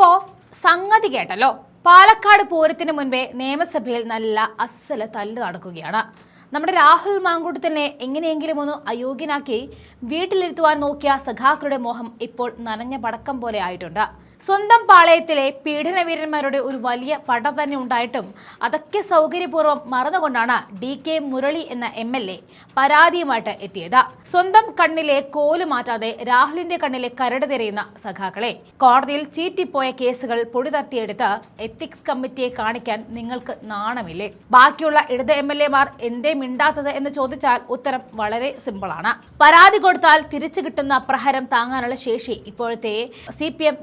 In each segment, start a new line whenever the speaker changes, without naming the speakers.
അപ്പോ സംഗതി കേട്ടല്ലോ. പാലക്കാട് പൂരത്തിന് മുൻപേ നിയമസഭയിൽ നല്ല അസല തല്ല് നടക്കുകയാണ്. നമ്മുടെ രാഹുൽ മാങ്കൂട്ടത്തിനെ എങ്ങനെയെങ്കിലും ഒന്ന് അയോഗ്യനാക്കി വീട്ടിലിരുത്തുവാൻ നോക്കിയ സഖാക്കളുടെ മോഹം ഇപ്പോൾ നനഞ്ഞ പടക്കം പോലെ ആയിട്ടുണ്ട്. സ്വന്തം പാളയത്തിലെ പീഡനവീരന്മാരുടെ ഒരു വലിയ പട തന്നെ ഉണ്ടായിട്ടും അതൊക്കെ സൗകര്യപൂർവം മറന്നുകൊണ്ടാണ് ഡി കെ മുരളി എന്ന എം എൽ എ പരാതിയുമായിട്ട് എത്തിയത്. സ്വന്തം കണ്ണിലെ കോൽ മാറ്റാതെ രാഹുലിന്റെ കണ്ണിലെ കരട് തിരയുന്ന സഖാക്കളെ കോടതിയിൽ ചീറ്റിപ്പോയ കേസുകൾ പൊടി തട്ടിയെടുത്ത് എത്തിക്സ് കമ്മിറ്റിയെ കാണിക്കാൻ നിങ്ങൾക്ക് നാണമില്ലേ? ബാക്കിയുള്ള ഇടത് എം എൽ എമാർ എന്തേ മിണ്ടാത്തത് എന്ന് ചോദിച്ചാൽ ഉത്തരം വളരെ സിമ്പിളാണ്. പരാതി കൊടുത്താൽ തിരിച്ചു കിട്ടുന്ന പ്രഹരം താങ്ങാനുള്ള ശേഷി ഇപ്പോഴത്തെ സി പി എം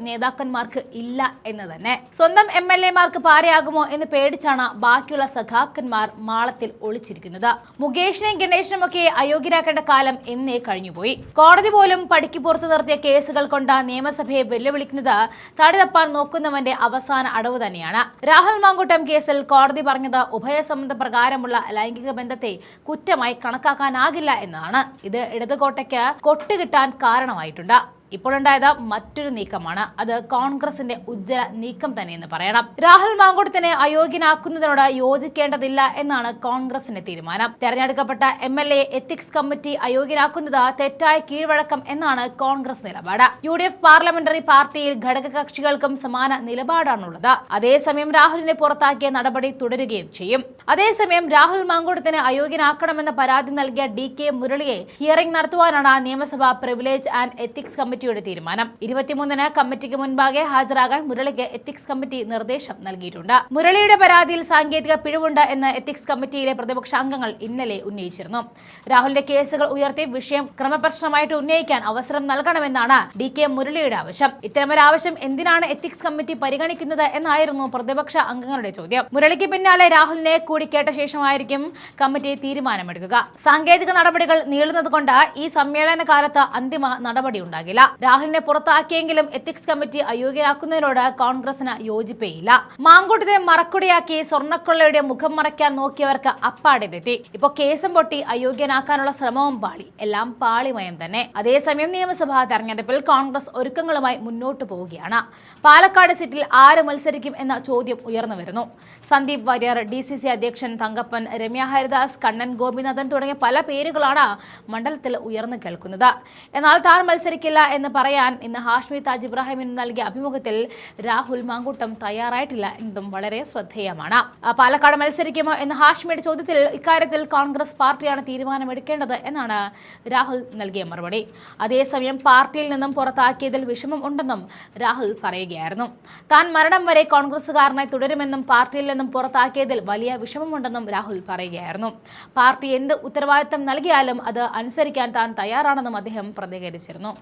നേതാക്കന്മാർക്ക് ഇല്ല എന്ന് തന്നെ. സ്വന്തം എം എൽ എമാർക്ക് പാരയാകുമോ എന്ന് പേടിച്ചാണ് ബാക്കിയുള്ള സഖാക്കന്മാർ മാളത്തിൽ ഒളിച്ചിരിക്കുന്നത്. മുകേഷിനെയും ഗണേഷിനും ഒക്കെ അയോഗ്യരാക്കേണ്ട കാലം എന്നേ കഴിഞ്ഞുപോയി. കോടതി പോലും പടിക്ക് പുറത്തു നിർത്തിയ കേസുകൾ കൊണ്ട് നിയമസഭയെ വെല്ലുവിളിക്കുന്നത് തടിതപ്പാൻ നോക്കുന്നവന്റെ അവസാന അടവ് തന്നെയാണ്. രാഹുൽ മാങ്കൂട്ടം കേസിൽ കോടതി പറഞ്ഞത് ഉഭയസമ്മത പ്രകാരമുള്ള ലൈംഗിക ബന്ധത്തെ കുറ്റമായി കണക്കാക്കാനാകില്ല എന്നതാണ്. ഇത് ഇടതുകോട്ടയ്ക്ക് കൊട്ടുകിട്ടാൻ കാരണമായിട്ടുണ്ട്. ഇപ്പോൾ ഉണ്ടായത് മറ്റൊരു നീക്കമാണ്. അത് കോൺഗ്രസിന്റെ ഉജ്ജ്വല നീക്കം തന്നെയെന്ന് പറയണം. രാഹുൽ മാങ്കുടത്തിനെ അയോഗ്യനാക്കുന്നതിനോട് യോജിക്കേണ്ടതില്ല എന്നാണ് കോൺഗ്രസിന്റെ തീരുമാനം. തെരഞ്ഞെടുക്കപ്പെട്ട M L A ethics committee അയോഗ്യനാക്കുന്നത് തെറ്റായ കീഴ്വഴക്കം എന്നാണ് കോൺഗ്രസ് നിലപാട്. യു ഡി എഫ് പാർലമെന്ററി പാർട്ടിയിൽ ഘടക കക്ഷികൾക്കും സമാന നിലപാടാണുള്ളത്. അതേസമയം രാഹുലിനെ പുറത്താക്കിയ നടപടി തുടരുകയും ചെയ്യും. അതേസമയം രാഹുൽ മാങ്കൂട്ടത്തിന് അയോഗ്യനാക്കണമെന്ന പരാതി നൽകിയ ഡി കെ മുരളിയെ ഹിയറിംഗ് നടത്തുവാനാണ് നിയമസഭ പ്രിവിലേജ് ആൻഡ് എത്തിക്സ് കമ്മിറ്റിയുടെ തീരുമാനം. ഇരുപത്തിമൂന്നിന് കമ്മിറ്റിക്ക് മുൻപാകെ ഹാജരാകാൻ മുരളിക്ക് എത്തിക്സ് കമ്മിറ്റി നിർദ്ദേശം നൽകിയിട്ടുണ്ട്. മുരളിയുടെ പരാതിയിൽ സാങ്കേതിക പിഴവുണ്ട് എന്ന് എത്തിക്സ് കമ്മിറ്റിയിലെ പ്രതിപക്ഷ അംഗങ്ങൾ ഇന്നലെ ഉന്നയിച്ചിരുന്നു. രാഹുലിന്റെ കേസുകൾ ഉയർത്തി വിഷയം ക്രമപ്രശ്നമായിട്ട് ഉന്നയിക്കാൻ അവസരം നൽകണമെന്നാണ് ഡി കെ മുരളിയുടെ ആവശ്യം. ഇത്തരമൊരു ആവശ്യം എന്തിനാണ് എത്തിക്സ് കമ്മിറ്റി പരിഗണിക്കുന്നത് എന്നായിരുന്നു പ്രതിപക്ഷ അംഗങ്ങളുടെ ചോദ്യം. മുരളിക്ക് പിന്നാലെ രാഹുലിനെ കൂടി കേട്ട ശേഷമായിരിക്കും കമ്മിറ്റി തീരുമാനമെടുക്കുക. സാങ്കേതിക നടപടികൾ നീളുന്നതുകൊണ്ട് ഈ സമ്മേളന കാലത്ത് അന്തിമ നടപടി ഉണ്ടാകില്ല. രാഹുലിനെ പുറത്താക്കിയെങ്കിലും എത്തിക്സ് കമ്മിറ്റി അയോഗ്യരാക്കുന്നതിനോട് കോൺഗ്രസിന് യോജിപ്പേയില്ല. മാങ്കൂട്ടത്തെ മറക്കുടിയാക്കി സ്വർണക്കൊള്ളയുടെ മുഖം മറയ്ക്കാൻ നോക്കിയവർക്ക് അപ്പാടെ തെറ്റി. ഇപ്പൊ കേസും പൊട്ടി അയോഗ്യനാക്കാനുള്ള ശ്രമവും പാളി. എല്ലാം പാളിമയം തന്നെ. അതേസമയം നിയമസഭാ തെരഞ്ഞെടുപ്പിൽ കോൺഗ്രസ് ഒരുക്കങ്ങളുമായി മുന്നോട്ട് പോവുകയാണ്. പാലക്കാട് സീറ്റിൽ ആര് മത്സരിക്കും എന്ന ചോദ്യം ഉയർന്നു വരുന്നു. Sandeep Warrier D C C അധ്യക്ഷൻ തങ്കപ്പൻ രമ്യ ഹരിദാസ് കണ്ണൻ ഗോപിനാഥൻ തുടങ്ങിയ പല പേരുകളാണ് മണ്ഡലത്തിൽ ഉയർന്നു കേൾക്കുന്നത്. എന്നാൽ താൻ മത്സരിക്കില്ല എന്ന് പറയാൻ ഇന്ന് ഹാഷ്മി താജ് ഇബ്രാഹിമിന് നൽകിയ അഭിമുഖത്തിൽ രാഹുൽ മാങ്കൂട്ടം തയ്യാറായിട്ടില്ല എന്നതും വളരെ ശ്രദ്ധേയമാണ്. പാലക്കാട് മത്സരിക്കുമോ എന്ന ഹാഷ്മിയുടെ ചോദ്യത്തിൽ ഇക്കാര്യത്തിൽ കോൺഗ്രസ് പാർട്ടിയാണ് തീരുമാനമെടുക്കേണ്ടത് എന്നാണ് രാഹുൽ നൽകിയ മറുപടി. അതേസമയം പാർട്ടിയിൽ നിന്നും പുറത്താക്കിയതിൽ വിഷമം ഉണ്ടെന്നും രാഹുൽ പറയുകയായിരുന്നു. താൻ മരണം വരെ കോൺഗ്രസുകാരനായി തുടരുമെന്നും പാർട്ടിയിൽ നിന്നും പുറത്താക്കിയതിൽ വലിയ വിഷമമുണ്ടെന്നും രാഹുൽ പറയുകയായിരുന്നു. പാർട്ടി എന്ത് ഉത്തരവാദിത്തം നൽകിയാലും അത് അനുസരിക്കാൻ താൻ തയ്യാറാണെന്നും അദ്ദേഹം പ്രതികരിച്ചിരുന്നു.